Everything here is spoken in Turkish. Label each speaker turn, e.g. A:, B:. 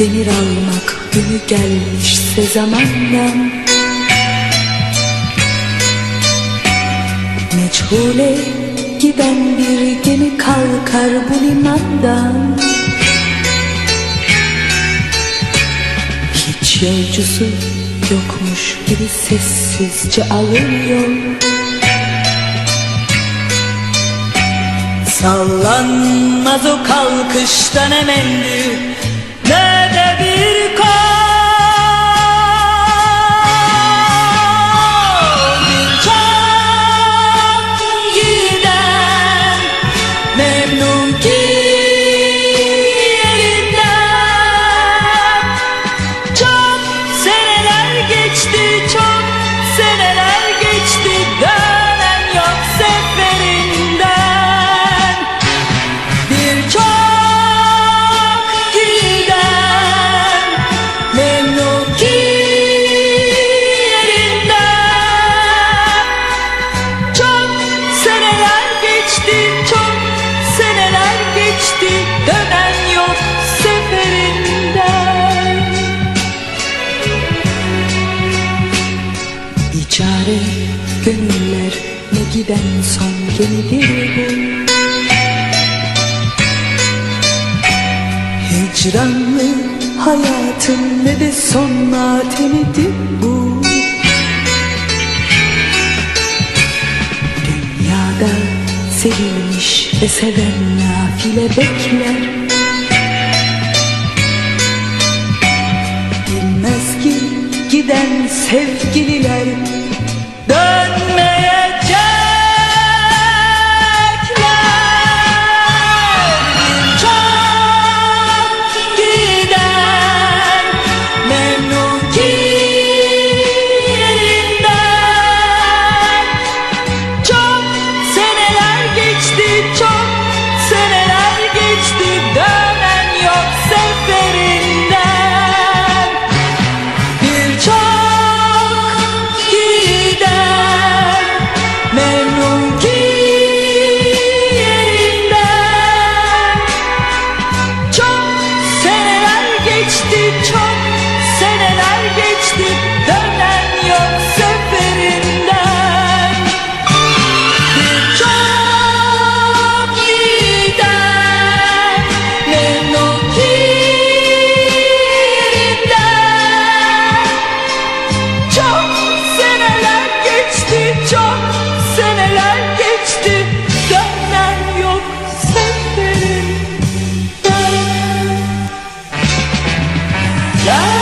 A: demir almak günü gelmişse zamandan Meçhule giden bir gemi kalkar bu limandan. Hiç yolcusu yokmuş gibi sessizce alır yol Sallanmaz o kalkıştan emendi Ne de bir kol Bir çok giden Memnun ki seneler geçti çok seneler geçti Dönen yok seferinden. İçare gönüller ne giden son gemidir bu. Hicranlı hayatın ne de son matemidir bu ve seven nafile bekler. Bilmez ki giden sevgili Yeah.